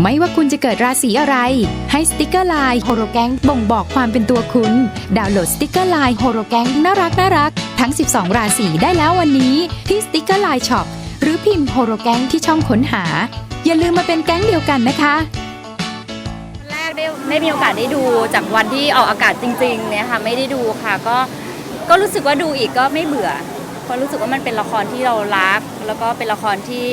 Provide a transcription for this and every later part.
ไม่ว่าคุณจะเกิดราศีอะไร ให้สติกเกอร์ไลน์โฮโรแกงบ่งบอกความเป็นตัวคุณ ดาวน์โหลดสติกเกอร์ไลน์โฮโรแกงน่ารักน่ารักทั้ง 12 ราศีได้แล้ววันนี้ที่สติกเกอร์ไลน์ช็อปหรือพิมพ์โฮโรแกงที่ช่องค้นหา อย่าลืมมาเป็นแก๊งเดียวกันนะคะแรกได้ได้มีโอกาสได้ดูจากวันที่ออกอากาศจริงๆเนี่ยค่ะไม่ได้ดูค่ะก็ก็รู้สึกว่าดูอีกก็ไม่เบื่อเพราะรู้สึกว่ามันเป็นละครที่เรารัก แล้วก็เป็นละครที่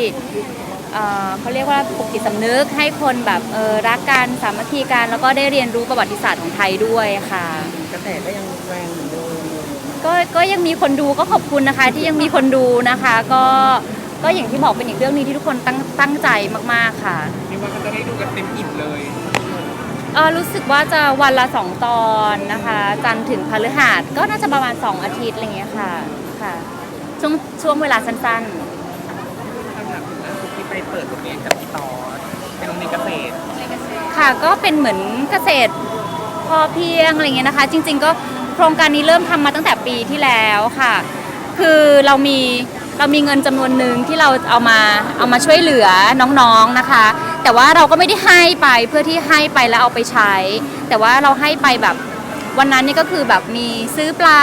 เอ่อเขาเรียกว่าปลุกจิตสำนึกให้คนแบบเออรักกันสามัคคีกันแล้วก็ได้เรียนรู้ประวัติศาสตร์ของไทยด้วยค่ะ กระแสก็ยังแรงเหมือนเดิมก็ก็ยังมีคนดูก็ขอบคุณนะคะ ที่ยังมีคนดูนะคะ ก็ก็อย่างที่บอกเป็นอีกเรื่องหนี้ที่ทุกคนตั้งตั้งใจมากๆค่ะนี่ว่าก็จะได้ดูกันเต็มอิ่มเลยเออรู้สึกว่าจะวันละสองตอนนะคะ จันทร์ถึงพฤหัสก็น่าจะประมาณ2อาทิตย์อะไรเงี้ยค่ะค่ะช่วงช่วงเวลาสั้นคำถามถึงล่าสุดที่ไป เปิดโรงเรียนกับพี่ต่อเป็นโรงเรียนเกษตรค่ะก็เป็นเหมือนเกษตรพอเพียงอะไรเงี้ยนะคะ จริง ๆ ก็โครงการนี้เริ่มทำมาตั้งแต่ปีที่แล้วค่ะ คือเรามีเรามีเงินจำนวนหนึ่งที่เราเอามาเอามาช่วยเหลือน้องๆนะคะ แต่ว่าเราก็ไม่ได้ให้ไปเพื่อที่ให้ไปแล้วเอาไปใช้ แต่ว่าเราให้ไปแบบวันนั้นนี่ก็คือแบบมีซื้อปลา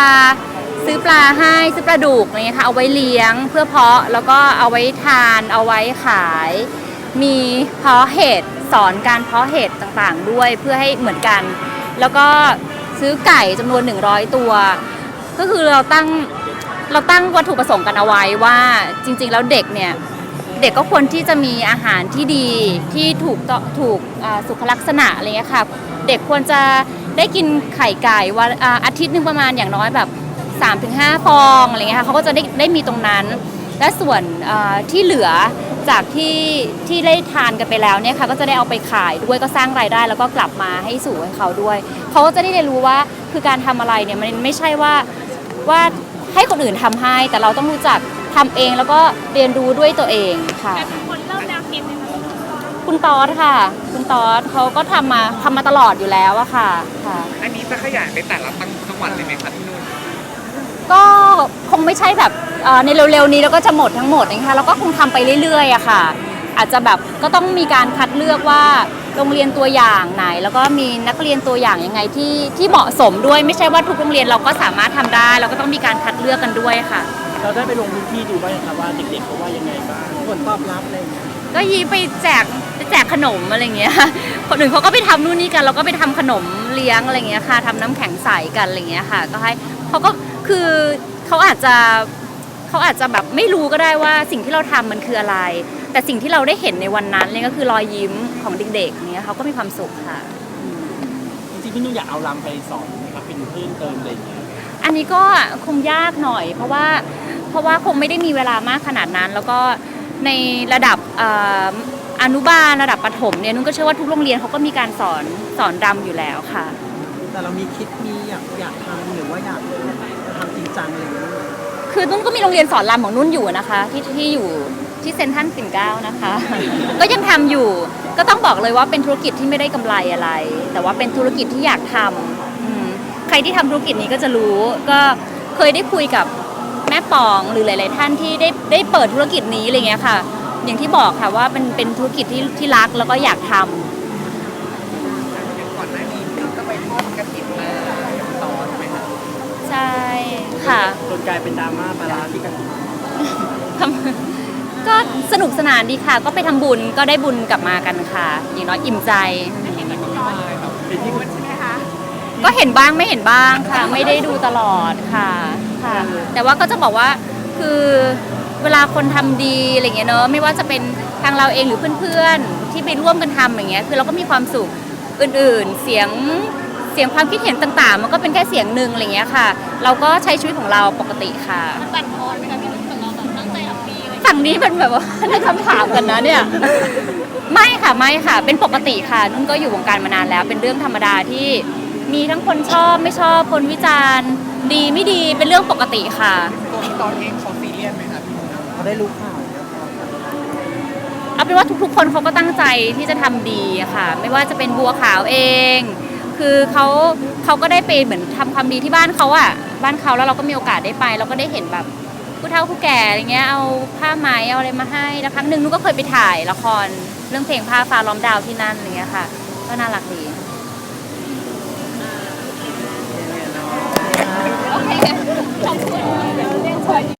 ซื้อปลาให้ซื้อปลาดุกอะไรเงี้ยค่ะเอาไว้เลี้ยงเพื่อเพาะแล้วก็เอาไว้ทานเอาไว้ขาย มีเพาะเห็ดสอนการเพาะเห็ดต่างๆ ด้วยเพื่อให้เหมือนกัน แล้วก็ซื้อไก่จำนวน 100 ตัว ก็คือเราตั้งเราตั้งวัตถุประสงค์กันเอาไว้ว่าจริง ๆ แล้วเด็กเนี่ยเด็กก็ควรที่จะมีอาหารที่ดีที่ถูกถูกสุขลักษณะอะไรเงี้ยค่ะ เด็กควรจะได้กินไข่ไก่วันอาทิตย์หนึงประมาณอย่างน้อยแบบ 3-5 ฟองอะไรเงี้ยค่ะเขาก็จะได้ได้มีตรงนั้น และส่วนอ่าที่เหลือจากที่ที่ได้ทานกันไปแล้วเนี่ยค่ะก็จะได้เอาไปขายด้วยก็สร้างรายได้ แล้วก็กลับมาให้สู่ให้เขาด้วย เขาก็จะได้เรียนรู้ว่าคือการทำอะไรเนี่ยมันไม่ใช่ว่าว่าให้คนอื่นทำให้ แต่เราต้องรู้จักทำเองแล้วก็เรียนรู้ด้วยตัวเองค่ะคนเริ่มแนวคิดไหมคะคุณตอสค่ะ คุณตอสเขาก็ทำมาทำมาตลอดอยู่แล้วอะค่ะค่ะ อันนี้จะขยายไปแต่ละจังหวัดเลยไหมคะพี่นุ่น ก็คงไม่ใช่แบบเอ่อในเร็วๆนี้แล้วก็จะหมดทั้งหมดนะคะเราก็คงทำไปเรื่อยๆอะค่ะ อาจจะแบบก็ต้องมีการคัดเลือกว่าโรงเรียนตัวอย่างไหน แล้วก็มีนักเรียนตัวอย่างยังไงที่ที่เหมาะสมด้วยไม่ใช่ว่าทุกโรงเรียนเราก็สามารถทำได้เราก็ต้องมีการคัดเลือกกันด้วยค่ะ เราได้ไปลงพื้นที่ดูบ้างไหมครับว่าเด็กๆเขาว่ายังไงบ้างผลตอบรับอะไรอย่างเงี้ยก็ยีไปแจกไปแจกขนมอะไรเงี้ย คนอื่นเขาก็ไปทำนู่นนี่กัน เราก็ไปทำขนมเลี้ยงอะไรเงี้ยค่ะทำน้ำแข็งใสกันอะไรเงี้ยค่ะ ก็ให้เขาก็ คือเขาอาจจะเขาอาจจะแบบไม่รู้ก็ได้ว่าสิ่งที่เราทำมันคืออะไร แต่สิ่งที่เราได้เห็นในวันนั้นเนี่ยก็คือรอยยิ้มของเด็กๆเนี้ยเขาก็มีความสุขค่ะจริงๆพี่นุ่นอยากเอาลำไปสอนนะครับเป็นเพิ่มเติมอะไรอย่างเงี้ยอันนี้ก็คงยากหน่อย เพราะว่าเพราะว่าคงไม่ได้มีเวลามากขนาดนั้น แล้วก็ในระดับเอ่ออนุบาลระดับประถมเนี่ยนุ่นก็เชื่อว่าทุกโรงเรียนเขาก็มีการสอนสอนรำอยู่แล้วค่ะ แต่เรามีคิดมีอยากอยากทำหรือว่าอยาก ทำจริงจังเงี้ยคือนุ่นก็มีโรงเรียนสอนรำของนุ่นอยู่นะคะ ที่ที่อยู่ที่เซนทรัลปิ่นเกล้านะคะ ก็ยังทำอยู่ก็ต้องบอกเลยว่าเป็นธุรกิจที่ไม่ได้กำไรอะไร แต่ว่าเป็นธุรกิจที่อยากทำอืมใครที่ทำธุรกิจนี้ก็จะรู้ก็เคยได้คุยกับแม่ปองหรือหลาย ๆ ท่านที่ได้ได้เปิดธุรกิจนี้อะไรเงี้ยค่ะ อย่างที่บอกค่ะว่าเป็นเป็นธุรกิจที่ที่รักแล้วก็อยากทำอย่างก่อนหน้านี้พี่นุ่นก็ไปทอดกระถิ่นมาต่อใช่ไหมคะ ใช่ค่ะ จ นกลายเป็นดราม่าปลาร้าที่กันทำก็สนุกสนานดีค่ะ ก็ไปทำบุญก็ได้บุญกลับมากันค่ะ อย่างน้อยอิ่มใจ เป็นที่ก็เห็นบ้างไม่เห็นบ้างค่ะ ไม่ได้ดูตลอดค่ะค่ะ แต่ว่าก็จะบอกว่าคือเวลาคนทำดีอะไรเงี้ยเนอะไม่ว่าจะเป็นทางเราเองหรือเพื่อนๆ ที่ไปร่วมกันทำอย่างเงี้ยคือเราก็มีความสุขอื่นๆ เสียง เสียงความคิดเห็นต่างๆ มันก็เป็นแค่เสียงหนึ่งอะไรเงี้ยค่ะ เราก็ใช้ชีวิตของเราปกติค่ะมันบั่นทอนไหมคะพี่นุ่นกับเราแบบตั้งใจทำดีเลยฝั่งนี้เป็นแบบว่าได้คำถามกันนะเนี่ย ไม่ค่ะไม่ค่ะ เป็นปกติค่ะ นุ่นก็อยู่วงการมานานแล้ว เป็นเรื่องธรรมดาที่มีทั้งคนชอบไม่ชอบคนวิจารณ์ ดีไม่ดีเป็นเรื่องปกติค่ะ ตัวพี่ต่อเองเขาซีเรียสไหมคะพี่นุ่นเขาได้รู้ข่าวแล้วครับเอาเป็นว่าทุกๆ คนเขาก็ตั้งใจที่จะทำดีอะค่ะ ไม่ว่าจะเป็นบัวขาวเอง คือเขาเขาก็ได้ไปเหมือนทำความดีที่บ้านเขาอะบ้านเขาแล้วเราก็มีโอกาสได้ไป เราก็ได้เห็นแบบผู้เฒ่าผู้แก่อะไรเงี้ยเอาผ้าไหมเอาอะไรมาให้แล้วครั้งหนึ่งนุ่นก็เคยไปถ่ายละครเรื่องเพลงผ้าฟ้าล้อมดาวที่นั่นอะไรเงี้ยค่ะ ก็น่ารักดีโอเคขอบคุณ